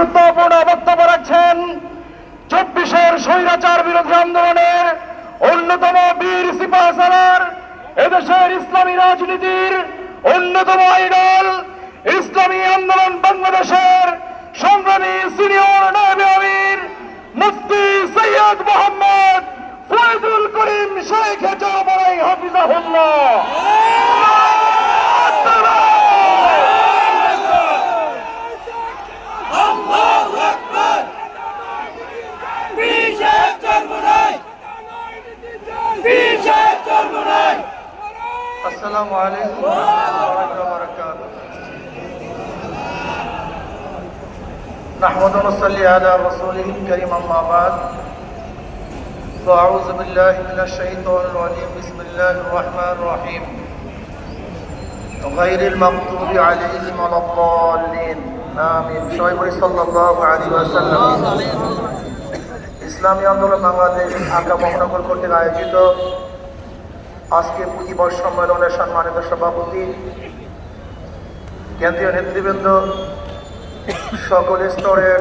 গুরুত্বপূর্ণ বক্তব্য রাখছেন চব্বিশের স্বৈরাচার বিরোধী আন্দোলনে অন্যতম বীর সিপাহাসালার এদেশের ইসলামী রাজনীতির অন্যতম আইডল ইসলামী আন্দোলন বাংলাদেশের সংগ্রামী সিনিয়র নায়বে আমির মুফতি সৈয়দ মোহাম্মদ ফয়জুল করিম শেখ জামাই হাফিজাহুল্লাহ। السلام عليكم ورحمة الله وبركاته نحمد ونصلي على رسوله الكريم أما بعد فأعوذ بالله من الشيطان الرجيم بسم الله الرحمن الرحيم غير المغضوب عليهم ولا الضالين آمين شعيب صلى الله عليه وسلم ইসলামী আন্দোলন বাংলাদেশ ঢাকা মহানগর কর্তৃক আয়োজিত আজকে পুঁজিবর সম্মেলনের সম্মানিত সভাপতি, কেন্দ্রীয় নেতৃবৃন্দ, সকল স্তরের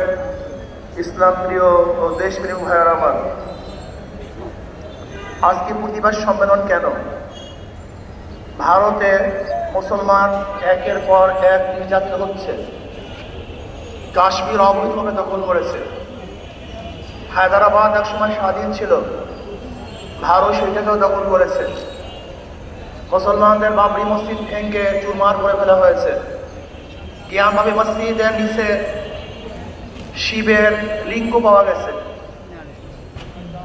ইসলাম প্রিয় ও দেশপ্রিয় ভাইয়ের আমার। আজকে পুঁজিবাস সম্মেলন কেন? ভারতে মুসলমান একের পর এক নির্যাতিত হচ্ছে। কাশ্মীর অবৈধভাবে দখল করেছে। হায়দ্রাবাদ একসময় স্বাধীন ছিল। ভারত সেটাকেও দখল করেছে। মুসলমানদের বাবরি মসজিদ ভেঙে চুরমার করে ফেলা হয়েছে। জ্ঞানভাবে মসজিদের নিচে শিবের লিঙ্গ পাওয়া গেছে।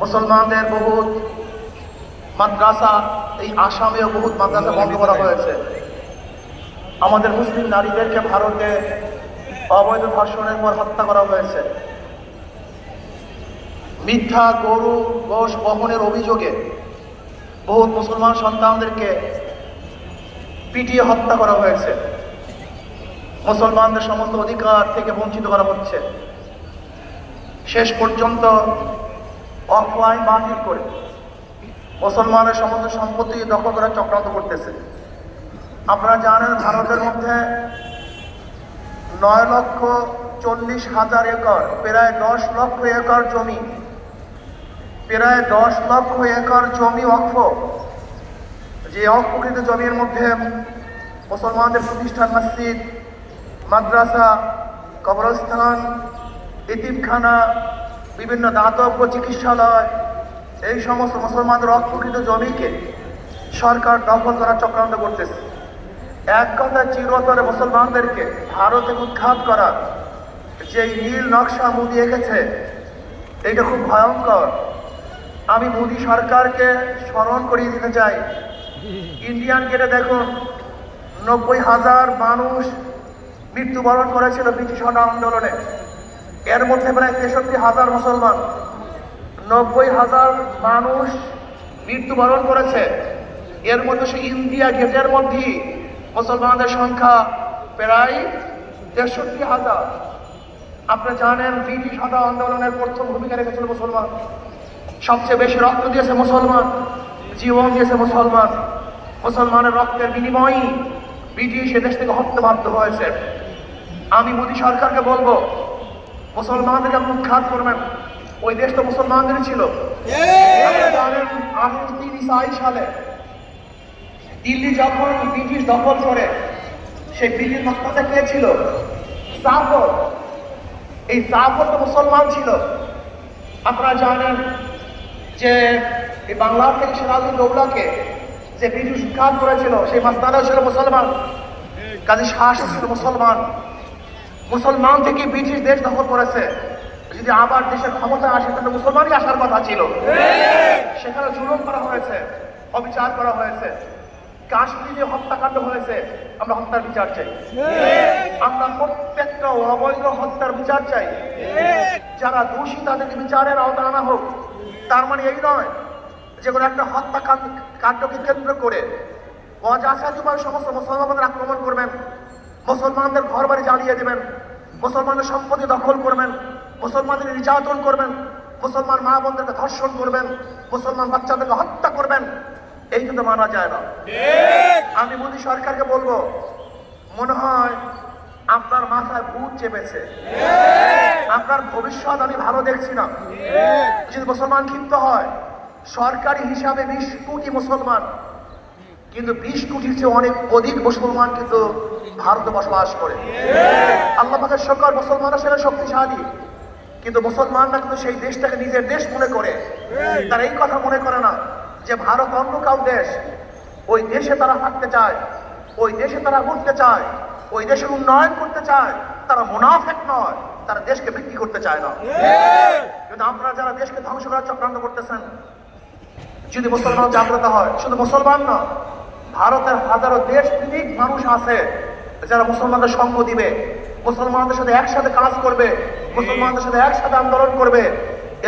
মুসলমানদের বহুত মাদ্রাসা, এই আসামেও বহুত মাদ্রাসা বন্ধ করা হয়েছে। আমাদের মুসলিম নারীদেরকে ভারতে অবৈধ ধর্ষণের পর হত্যা করা হয়েছে। মিথ্যা গরু, গোশ বহনের অভিযোগে বহু মুসলমান সন্তানদেরকে পিটিয়ে হত্যা করা হয়েছে। মুসলমানদের সমস্ত অধিকার থেকে বঞ্চিত করা হচ্ছে। শেষ পর্যন্ত অফলাইন বাতিল করে মুসলমানের সমস্ত সম্পত্তি দখল করার চক্রান্ত করতেছে। আপনারা জানেন ভারতের মধ্যে নয় লক্ষ চল্লিশ হাজার একর, প্রায় দশ লক্ষ একর জমি, প্রায় দশ লক্ষ একর জমি অক্ষ যে অক্ষকৃত জমির মধ্যে মুসলমানদের প্রতিষ্ঠান মসজিদ, মাদ্রাসা, কবরস্থান ইতিমখানা বিভিন্ন দাতব্য চিকিৎসালয়, এই সমস্ত মুসলমানদের অক্ষকৃত জমিকে সরকার দখল করার চক্রান্ত করতেছে। এক কথা চিরতরে মুসলমানদেরকে ভারতে উৎখাত করার যে নীল নকশা মোদি এঁকেছে, এটা খুব ভয়ঙ্কর। আমি মোদী সরকারকে স্মরণ করিয়ে দিতে চাই ইন্ডিয়ান গেটে দেখুন নব্বই হাজার মানুষ মৃত্যুবরণ করেছিল ব্রিটিশ আন্দোলনে। এর মধ্যে প্রায় তেষট্টি হাজার মুসলমান, নব্বই হাজার মানুষ মৃত্যুবরণ করেছে। এর মধ্যে সে ইন্ডিয়া গেটের মধ্যেই মুসলমানদের সংখ্যা প্রায় তেষট্টি হাজার। আপনি জানেন, ব্রিটিশ হটা আন্দোলনের প্রথম ভূমিকা রেখেছিল মুসলমান। সবচেয়ে বেশি রক্ত দিয়েছে মুসলমান, জীবন দিয়েছে মুসলমান। মুসলমানের রক্তের বিনিময়ই ব্রিটিশ এদেশ থেকে হত্যা বাধ্য হয়েছে। আমি মোদী সরকারকে বলব মুসলমানদেরকে আপনি উৎখাত করবেন। ওই দেশ তো মুসলমানদেরই ছিল। সালে দিল্লি যখন ব্রিটিশ দখল করে, সেই দিল্লির মাস্তাটা কে ছিল? জাফর। এই জাফর তো মুসলমান ছিল। আপনারা জানেন যে এই বাংলার থেকে সিরাজুল দৌলাকে যে ব্রিটিশ উৎখাত করেছিল, সেই মাস্তানা ছিল মুসলমান। কাজী শাহ ছিল মুসলমান। মুসলমান থেকে ব্রিটিশ দেশ দখল করেছে। যদি আবার দেশের ক্ষমতা আসে, তাহলে মুসলমানই আসার কথা ছিল। সেখানে জুলুম করা হয়েছে, অবিচার করা হয়েছে। কাশ্মীরে হত্যাকাণ্ড হয়েছে, আমরা হত্যার বিচার চাই। আমরা প্রত্যেকটা অবৈধ হত্যার বিচার চাই। যারা দোষী, তাদেরকে বিচারের আওতা আনা হোক। তার মানে এই নয় যে কোনো একটা হত্যাকাণ্ড কাণ্ডকে কেন্দ্র করে অজাচারিভাবে সমস্ত মুসলমানদের আক্রমণ করবেন। মুসলমানদের ঘর বাড়ি জ্বালিয়ে দেবেন। মুসলমানদের সম্পত্তি দখল করবেন। মুসলমানদের নির্যাতন করবেন। মুসলমান মা বোনদেরকে ধর্ষণ করবেন। মুসলমান বাচ্চাদেরকে হত্যা করবেন। এই কিন্তু মানা যায় না। আমি মোদী সরকারকে বলব মনে হয় আপনার মাথায় ভূত চেপেছে। আপনার ভবিষ্যৎ আমি ভালো দেখছি না। যদি মুসলমান ক্ষিপ্ত হয় সরকারি হিসাবে বিশ কোটি মুসলমান, কিন্তু বিশ কোটির চেয়ে অনেক অধিক মুসলমান কিন্তু ভারতে বসবাস করে। আল্লাহ পাকের সকল মুসলমানরা সেটা শক্তিশালী, কিন্তু মুসলমানরা কিন্তু সেই দেশটাকে নিজের দেশ মনে করে। তারা এই কথা মনে করে না যে ভারত অন্য কাউ দেশ, ওই দেশে তারা থাকতে চায়, ওই দেশে তারা ঘুরতে চায়, ওই দেশের উন্নয়ন করতে চায়, তারা মুনাফেক নয়, তারা দেশকে বিক্রি করতে চায় না। কিন্তু আপনারা যারা দেশকে ধ্বংস করার চক্রান্ত করতেছেন যদি মুসলমান জাগ্রত হয়, শুধু মুসলমান না, ভারতের হাজারো দেশ ভিত্তিক মানুষ আছে যারা মুসলমানদের সঙ্গ দিবে, মুসলমানদের সাথে একসাথে কাজ করবে, মুসলমানদের সাথে একসাথে আন্দোলন করবে,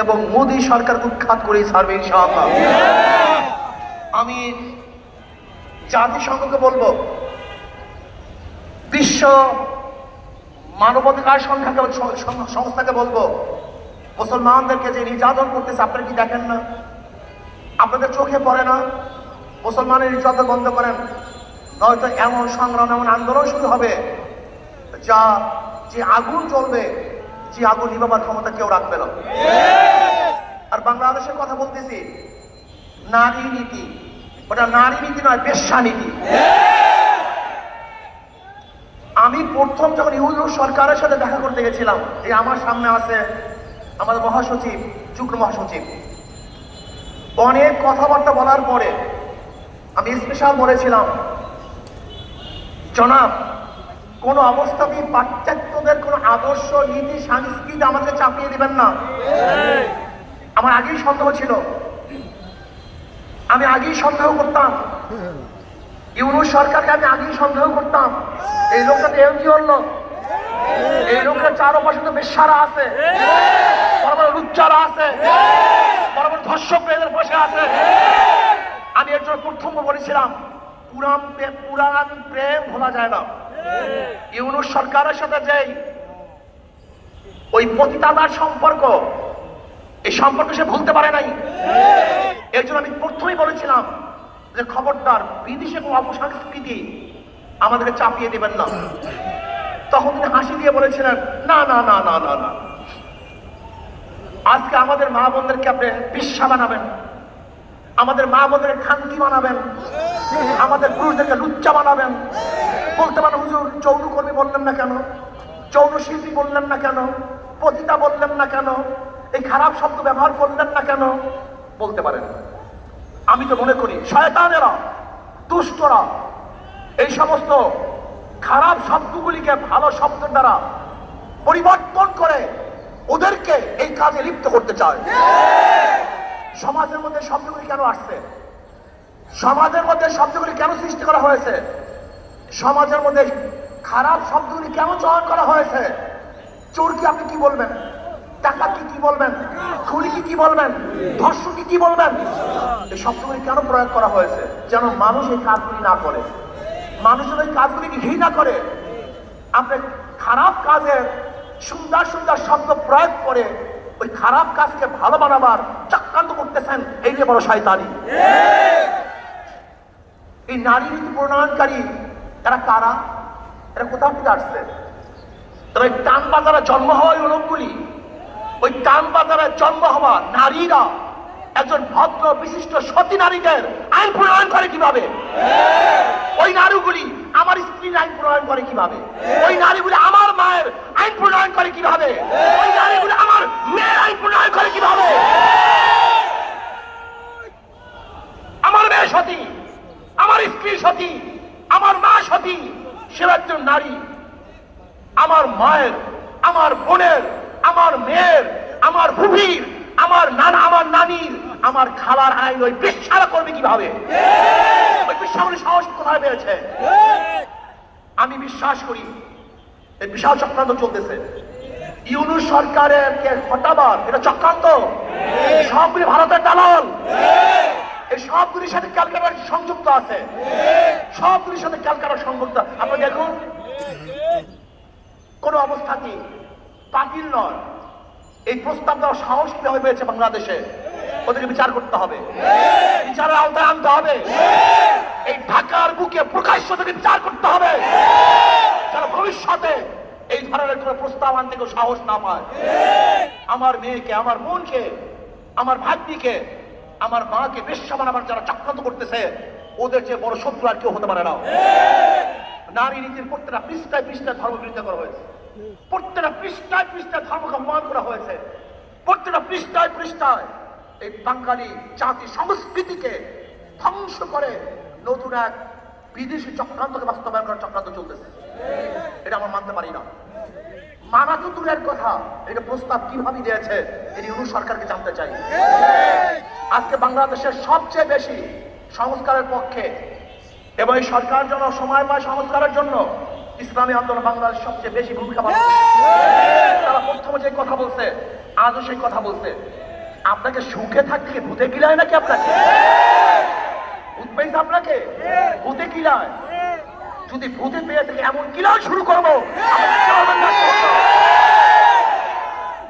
এবং মোদী সরকার উৎখাত করে ছাড়বে ইনশাআল্লাহ। আমি জাতিসংঘকে বলব, বিশ্ব মানবাধিকার সংখ্যাকে সংস্থাকে বলব, মুসলমানদেরকে যে নির্যাতন করতেছে, আপনারা কি দেখেন না? আপনাদের চোখে পড়ে না? মুসলমানের নির্যাতন বন্ধ করেন। নয়তো এমন সংগ্রাম, এমন আন্দোলন শুরু হবে যা, যে আগুন জ্বলবে, যে আগুন নিবাবার ক্ষমতা কেউ রাখবে না। আর বাংলাদেশের কথা বলতেছি, নারী নীতি। ওটা নারী নীতি নয়, বেশ্যা নীতি। আমি প্রথম যখন ইউনিয়ন সরকারের সাথে দেখা করতে গেছিলাম, এই আমার সামনে আছে আমাদের মহাসচিব, যুগ্ম মহাসচিব। অনেক কথাবার্তা বলার পরে আমি স্পেশাল বলেছিলাম, জনাব, কোন অবস্থাতেই পাশ্চাত্যদের কোন আদর্শ, নীতি, সংস্কৃতি আমাদের চাপিয়ে দিবেন না। আমার আগেই সন্দেহ ছিল। আমি আগেই সন্দেহ করতাম। ইউনুস সরকারকে আমি আগেই সন্দেহ করতাম। এই লোকটা তো এনজিওর লোক। এই লোকের চারপাশে তো বেশারা আছে। বড় লুচ্চারা আছে। বড় বড় ধর্ষক এদের বসে আছে। আমি এর জন্য প্রথম বলেছিলাম পুরান প্রে- পুরান প্রেম ভোলা যায় না। ইউনুস সরকারের সাথে যেই ওই পতিতাদার সম্পর্ক, এই সম্পর্ক সে ভুলতে পারে নাই। এর জন্য আমি প্রথমেই বলেছিলাম যে খবরদার, বিদেশে কোনো অপসংস্কৃতি আমাদেরকে চাপিয়ে দেবেন না। তখন তিনি হাসি দিয়ে বলেছিলেন, না না না না না না। আজকে আমাদের মা বোনদেরকে আপনি বিশ্বা বানাবেন। আমাদের মা বোনদেরকে খান্তি বানাবেন। আমাদের পুরুষদেরকে লুচ্চা বানাবেন। বলতে পারেন, হুজুর, যৌনকর্মী বললেন না কেন? যৌন শিল্পী বললেন না কেন? পতিতা বললেন না কেন? এই খারাপ শব্দ ব্যবহার করলেন না কেন? বলতে পারেন, আমি তো মনে করি শয়তানেরা, দুষ্টরা, এই সমস্ত খারাপ শব্দগুলিকে ভালো শব্দের দ্বারা পরিবর্তন করে ওদেরকে এই কাজে লিপ্ত করতে চায়। সমাজের মধ্যে শব্দগুলি কেন আসছে? সমাজের মধ্যে শব্দগুলি কেন সৃষ্টি করা হয়েছে? সমাজের মধ্যে খারাপ শব্দগুলি কেন চয়ন করা হয়েছে? চোরকে আপনি কি বলবেন? টাকা কি কি বলবেন? খুনি কি কি বলবেন? ধর্ষকে কি বলবেন? এই শব্দগুলি কেন প্রয়োগ করা হয়েছে? যেন মানুষ এই কাজগুলি না করে। মানুষ যেন এই কাজগুলিকে ঘৃণা করে। আপনি খারাপ কাজের সুন্দর সুন্দর শব্দ প্রয়োগ করে ওই খারাপ কাজকে ভালো বানাবার চক্রান্ত করতেছেন এই যে বড় শয়তানি। এই নারী নীতি প্রণয়নকারী এরা কারা? এরা কোথাও থেকে আসছে? তারা ওই টান বাজারে জন্ম হওয়া ওই লোকগুলি, ওই টান বাজারে জন্ম হওয়া নারীরা, একজন ভদ্র, বিশিষ্ট, সতী নারীদের আইন প্রণয়ন করে কীভাবে? ওই নারীগুলি আমার স্ত্রীর আইন প্রণয়ন করে কীভাবে? ওই নারীগুলি আমার মায়ের আইন প্রণয়ন করে কীভাবে? ওই নারীগুলি আমার মেয়ের আইন প্রণয়ন করে কীভাবে? আমার মেয়ে সতী আমার স্ত্রী সতী আমার মা সতী সে একজন নারী। আমার মায়ের আমার বোনের আমার মেয়ের আমার ফুফির আমার নানা আমার নানির আমার খালার আইন ওই বিশ্বাস করবে কীভাবে? ওই বিশ্বাসগুলি সাহস কোথায় পেয়েছে? আমি বিশ্বাস করি এই বিশাল চক্রান্ত চলতেছে। ইউনুস সরকারের হটাবার, এটা চক্রান্ত? সবগুলি ভারতের দালাল। এই সবগুলির সাথে ক্যালকাটার সংযুক্ত আছে। সবগুলির সাথে ক্যালকাটার সংযুক্ত। আপনি দেখুন, কোন অবস্থাতে বাতিল নয়। এই প্রস্তাব দেওয়ার সাহস কীভাবে পেয়েছে বাংলাদেশে? ওদেরকে বিচার করতে হবে। বিচারের আওতায় আনতে হবে। এই ঢাকার বুকে প্রকাশ্য থেকে বিচার করতে হবে। যারা ভবিষ্যতে এই ধরনের কোনো প্রস্তাব আনতে কেউ সাহস না পায়। আমার মেয়েকে, আমার বোনকে, আমার ভাগ্নিকে, আমার মাকে বেশ্যা বানাবার যারা চক্রান্ত করতেছে, ওদের যে বড় শত্রু আর কেউ হতে পারে না। নারী নীতির প্রত্যেকটা পৃষ্ঠায় পৃষ্ঠায় ধর্ম বিরোধিতা করা হয়েছে। প্রত্যেকটা পৃষ্ঠায় পৃষ্ঠায় ধর্মকে অপমান করা হয়েছে। প্রত্যেকটা পৃষ্ঠায় পৃষ্ঠায় এই বাঙালি জাতি সংস্কৃতিকে ধ্বংস করে নতুন এক বিদেশি চক্রান্তকে বাস্তবায়ন করার চক্রান্ত চলতেছে। এটা আমরা মানতে পারি না। মানা তো দূরের কথা। এটা প্রস্তাব কীভাবে দিয়েছে, এটি অনু সরকারকে জানতে চাই। আজকে বাংলাদেশের সবচেয়ে বেশি সংস্কারের পক্ষে এবং এই সরকার যেন সময় পায় সংস্কারের জন্য, ইসলামী আন্দোলন বাংলাদেশ সবচেয়ে বেশি ভূমিকা পালন তারা প্রথমে যে কথা বলছে, আজও সেই কথা বলছে। আপনাকে সুখে থাকতে কি ভূতে গিলায় নাকি আপনাকে? পেয়েছে আপনাকে? ভূতে গিলায়? যদি ভূতে পেয়ে থাকে এমন কিলাল শুরু করব